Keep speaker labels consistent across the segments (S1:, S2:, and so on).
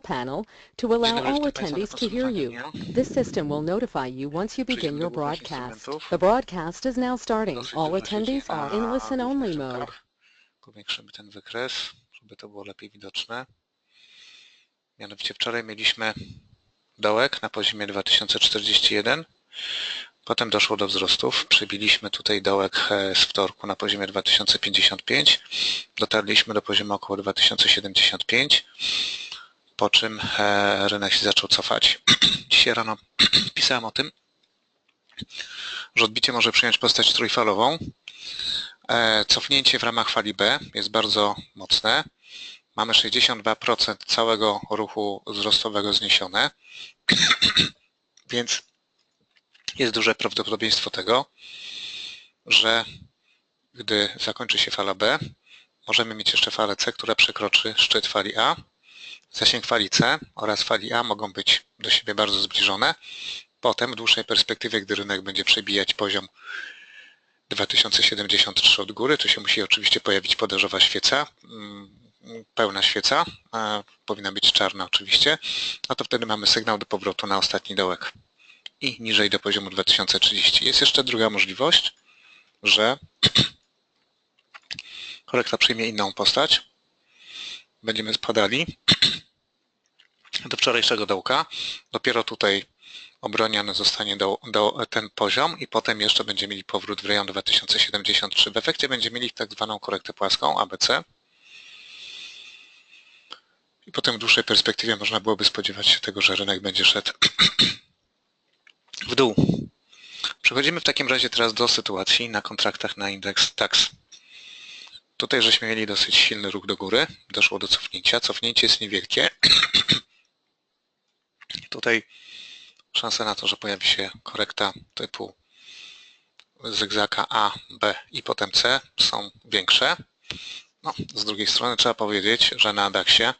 S1: control panel to allow all attendees to hear you. This system will notify you once you begin your broadcast. The broadcast is now starting. All attendees are in listen-only mode.
S2: Powiększymy ten wykres, żeby to było lepiej widoczne. Mianowicie wczoraj mieliśmy dołek na poziomie 2041. Potem doszło do wzrostów. Przebiliśmy tutaj dołek e, z wtorku na poziomie 2055. Dotarliśmy do poziomu około 2075. Po czym e, rynek się zaczął cofać. Dzisiaj rano pisałem o tym, że odbicie może przyjąć postać trójfalową. E, Cofnięcie w ramach fali B jest bardzo mocne. Mamy 62% całego ruchu wzrostowego zniesione, więc jest duże prawdopodobieństwo tego, że gdy zakończy się fala B, możemy mieć jeszcze falę C, która przekroczy szczyt fali A. Zasięg fali C oraz fali A mogą być do siebie bardzo zbliżone. Potem w dłuższej perspektywie, gdy rynek będzie przebijać poziom 2073 od góry, to się musi oczywiście pojawić podarzowa świeca, mm, pełna świeca, powinna być czarna oczywiście, no to wtedy mamy sygnał do powrotu na ostatni dołek i niżej do poziomu 2030. Jest jeszcze druga możliwość, że korekta przyjmie inną postać. Będziemy spadali do wczorajszego dołka. Dopiero tutaj obroniony zostanie do, do ten poziom i potem jeszcze będziemy mieli powrót w rejon 2073. W efekcie będziemy mieli tak zwaną korektę płaską ABC. I potem w dłuższej perspektywie można byłoby spodziewać się tego, że rynek będzie szedł w dół. Przechodzimy w takim razie teraz do sytuacji na kontraktach na indeks DAX. Tutaj żeśmy mieli dosyć silny ruch do góry, doszło do cofnięcia. Cofnięcie jest niewielkie. Tutaj szanse na to, że pojawi się korekta typu zygzaka A, B i potem C są większe. No, z drugiej strony trzeba powiedzieć, że na DAXie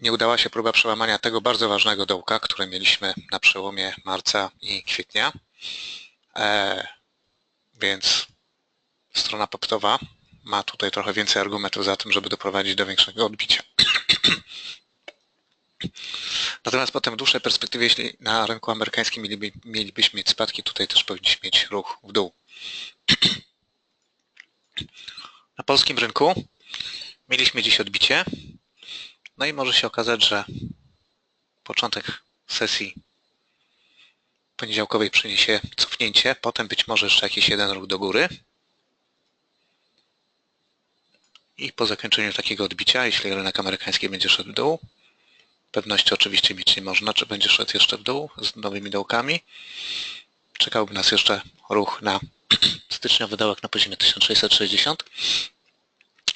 S2: nie udała się próba przełamania tego bardzo ważnego dołka, które mieliśmy na przełomie marca i kwietnia. E, więc strona poptowa ma tutaj trochę więcej argumentów za tym, żeby doprowadzić do większego odbicia. Natomiast potem w dłuższej perspektywie, jeśli na rynku amerykańskim mieliby, mielibyśmy mieć spadki, tutaj też powinniśmy mieć ruch w dół. Na polskim rynku mieliśmy dziś odbicie. No i może się okazać, że początek sesji poniedziałkowej przyniesie cofnięcie, potem być może jeszcze jakiś jeden ruch do góry. I po zakończeniu takiego odbicia, jeśli rynek amerykański będzie szedł w dół, pewności oczywiście mieć nie można, czy będzie szedł jeszcze w dół z nowymi dołkami. Czekałby nas jeszcze ruch na styczniowy dołek na poziomie 1660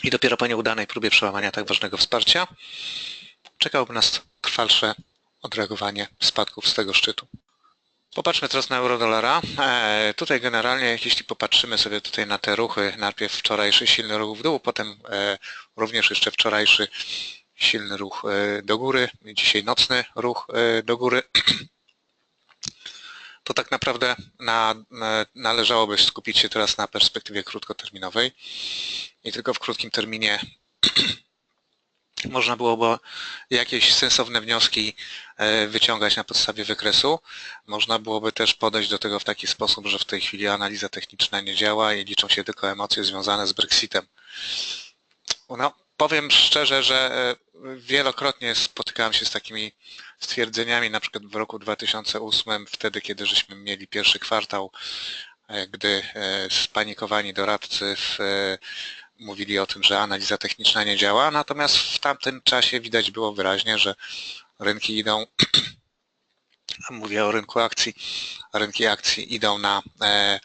S2: i dopiero po nieudanej próbie przełamania tak ważnego wsparcia czekałoby nas trwalsze odreagowanie spadków z tego szczytu. Popatrzmy teraz na euro-dolara. E, tutaj generalnie, jeśli popatrzymy sobie tutaj na te ruchy, najpierw wczorajszy silny ruch w dół, potem e, również jeszcze wczorajszy silny ruch e, do góry, dzisiaj nocny ruch e, do góry, to tak naprawdę na, na, należałoby skupić się teraz na perspektywie krótkoterminowej i tylko w krótkim terminie można byłoby jakieś sensowne wnioski e, wyciągać na podstawie wykresu. Można byłoby też podejść do tego w taki sposób, że w tej chwili analiza techniczna nie działa i liczą się tylko emocje związane z Brexitem. No, powiem szczerze, że e, wielokrotnie spotykałem się z takimi stwierdzeniami, na przykład w roku 2008, wtedy kiedy żeśmy mieli pierwszy kwartał, e, gdy spanikowani doradcy w mówili o tym, że analiza techniczna nie działa, natomiast w tamtym czasie widać było wyraźnie, że rynki idą, mówię o rynku akcji, rynki akcji idą na e,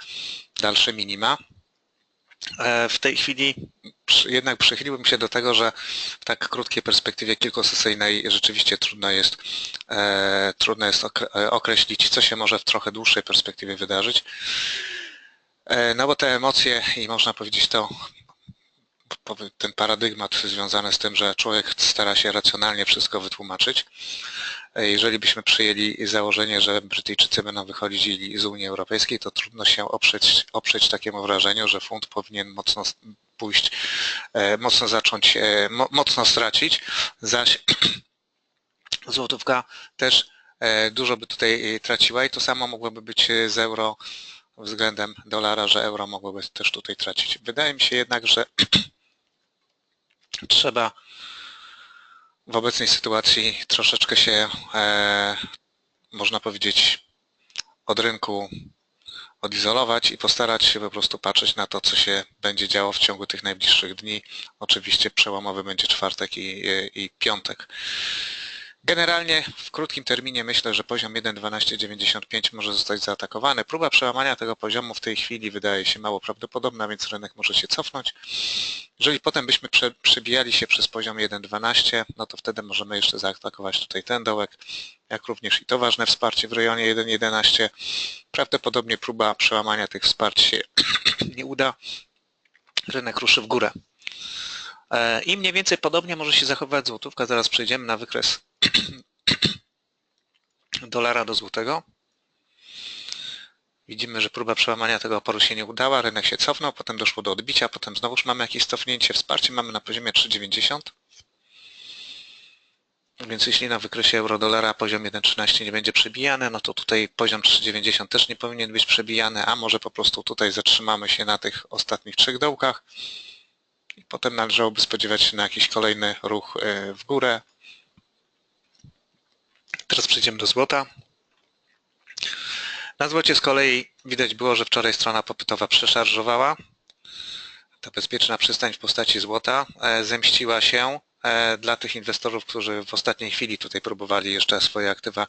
S2: dalsze minima. E, w tej chwili jednak przychyliłbym się do tego, że w tak krótkiej perspektywie kilkusesyjnej rzeczywiście trudno jest, e, trudno jest określić, co się może w trochę dłuższej perspektywie wydarzyć. No bo te emocje i można powiedzieć to ten paradygmat związany z tym, że człowiek stara się racjonalnie wszystko wytłumaczyć. Jeżeli byśmy przyjęli założenie, że Brytyjczycy będą wychodzić z Unii Europejskiej, to trudno się oprzeć, oprzeć takiemu wrażeniu, że funt powinien mocno pójść, e, mocno zacząć, e, mo, mocno stracić, zaś złotówka też e, dużo by tutaj e, traciła i to samo mogłoby być e, z euro względem dolara, że euro mogłoby też tutaj tracić. Wydaje mi się jednak, że trzeba w obecnej sytuacji troszeczkę się, e, można powiedzieć, od rynku odizolować i postarać się po prostu patrzeć na to, co się będzie działo w ciągu tych najbliższych dni. Oczywiście przełomowy będzie czwartek i, i piątek. Generalnie w krótkim terminie myślę, że poziom 1.1295 może zostać zaatakowany. Próba przełamania tego poziomu w tej chwili wydaje się mało prawdopodobna, więc rynek może się cofnąć. Jeżeli potem byśmy prze, przebijali się przez poziom 1.12, no to wtedy możemy jeszcze zaatakować tutaj ten dołek, jak również i to ważne wsparcie w rejonie 1.11. Prawdopodobnie próba przełamania tych wsparć się nie uda. Rynek ruszy w górę. E, I mniej więcej podobnie może się zachowywać złotówka. Zaraz przejdziemy na wykres dolara do złotego. Widzimy, że próba przełamania tego oporu się nie udała, rynek się cofnął, potem doszło do odbicia, potem znowuż mamy jakieś cofnięcie, wsparcie mamy na poziomie 3,90. Więc jeśli na wykresie euro-dolara poziom 1,13 nie będzie przebijany, no to tutaj poziom 3,90 też nie powinien być przebijany, a może po prostu tutaj zatrzymamy się na tych ostatnich trzech dołkach i potem należałoby spodziewać się na jakiś kolejny ruch e, w górę. Teraz przejdziemy do złota. Na złocie z kolei widać było, że wczoraj strona popytowa przeszarżowała. Ta bezpieczna przystań w postaci złota e, zemściła się e, dla tych inwestorów, którzy w ostatniej chwili tutaj próbowali jeszcze swoje aktywa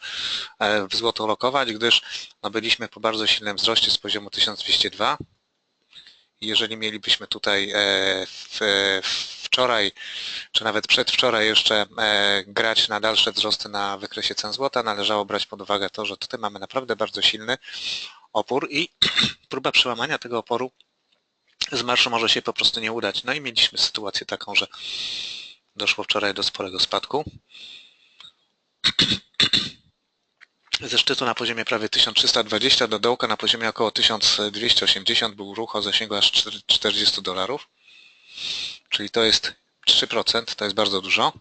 S2: w złoto lokować, gdyż no, byliśmy po bardzo silnym wzroście z poziomu 1202 jeżeli mielibyśmy tutaj w, wczoraj, czy nawet przedwczoraj jeszcze grać na dalsze wzrosty na wykresie cen złota, należało brać pod uwagę to, że tutaj mamy naprawdę bardzo silny opór i próba przełamania tego oporu z marszu może się po prostu nie udać. No i mieliśmy sytuację taką, że doszło wczoraj do sporego spadku ze szczytu na poziomie prawie 1320 do dołka na poziomie około 1280 był ruch o zasięgu aż 40 dolarów, czyli to jest 3%, to jest bardzo dużo.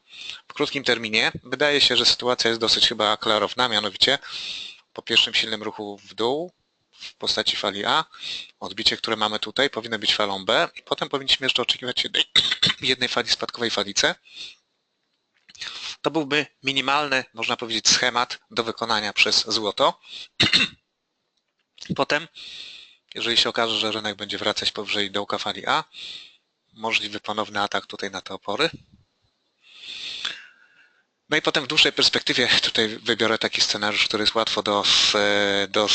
S2: W krótkim terminie wydaje się, że sytuacja jest dosyć chyba klarowna, mianowicie po pierwszym silnym ruchu w dół w postaci fali A, odbicie, które mamy tutaj powinno być falą B i potem powinniśmy jeszcze oczekiwać jednej, jednej fali spadkowej fali C, to byłby minimalny, można powiedzieć, schemat do wykonania przez złoto. Potem, jeżeli się okaże, że rynek będzie wracać powyżej dołka fali A, możliwy ponowny atak tutaj na te opory. No i potem w dłuższej perspektywie tutaj wybiorę taki scenariusz, który jest łatwo do, do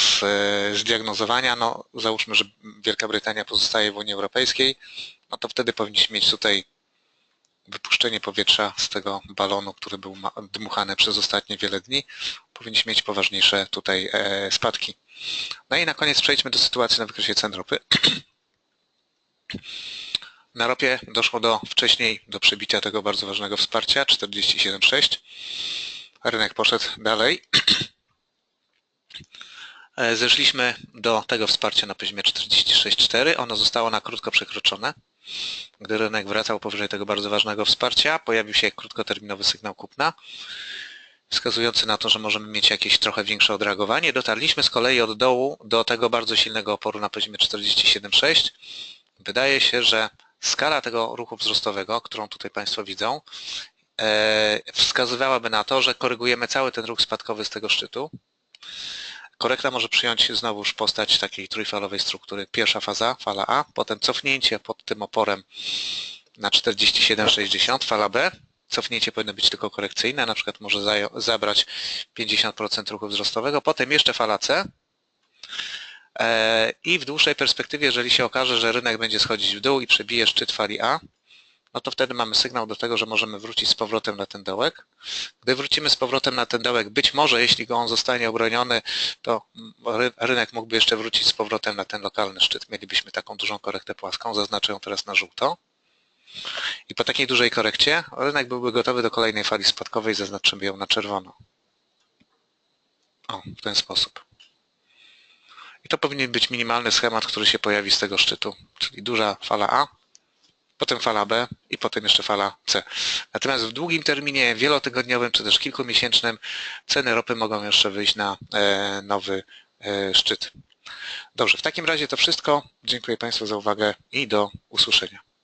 S2: zdiagnozowania. No, załóżmy, że Wielka Brytania pozostaje w Unii Europejskiej, no to wtedy powinniśmy mieć tutaj wypuszczenie powietrza z tego balonu, który był dmuchany przez ostatnie wiele dni, powinniśmy mieć poważniejsze tutaj e, spadki. No i na koniec przejdźmy do sytuacji na wykresie cen ropy. Na ropie doszło do wcześniej do przebicia tego bardzo ważnego wsparcia 47,6. Rynek poszedł dalej. E, zeszliśmy do tego wsparcia na poziomie 46,4. Ono zostało na krótko przekroczone. Gdy rynek wracał powyżej tego bardzo ważnego wsparcia, pojawił się krótkoterminowy sygnał kupna, wskazujący na to, że możemy mieć jakieś trochę większe odreagowanie. Dotarliśmy z kolei od dołu do tego bardzo silnego oporu na poziomie 47,6. Wydaje się, że skala tego ruchu wzrostowego, którą tutaj Państwo widzą, e, wskazywałaby na to, że korygujemy cały ten ruch spadkowy z tego szczytu. Korekta może przyjąć znowuż postać takiej trójfalowej struktury. Pierwsza faza, fala A, potem cofnięcie pod tym oporem na 47,60, fala B. Cofnięcie powinno być tylko korekcyjne, na przykład może zabrać 50% ruchu wzrostowego, potem jeszcze fala C. E, I w dłuższej perspektywie, jeżeli się okaże, że rynek będzie schodzić w dół i przebije szczyt fali A, no to wtedy mamy sygnał do tego, że możemy wrócić z powrotem na ten dołek. Gdy wrócimy z powrotem na ten dołek, być może jeśli go on zostanie obroniony, to rynek mógłby jeszcze wrócić z powrotem na ten lokalny szczyt. Mielibyśmy taką dużą korektę płaską, zaznaczę ją teraz na żółto. I po takiej dużej korekcie rynek byłby gotowy do kolejnej fali spadkowej, zaznaczymy ją na czerwono. O, w ten sposób. I to powinien być minimalny schemat, który się pojawi z tego szczytu, czyli duża fala A, potem fala B i potem jeszcze fala C. Natomiast w długim terminie, wielotygodniowym czy też kilkumiesięcznym ceny ropy mogą jeszcze wyjść na e, nowy e, szczyt. Dobrze, w takim razie to wszystko. Dziękuję Państwu za uwagę i do usłyszenia.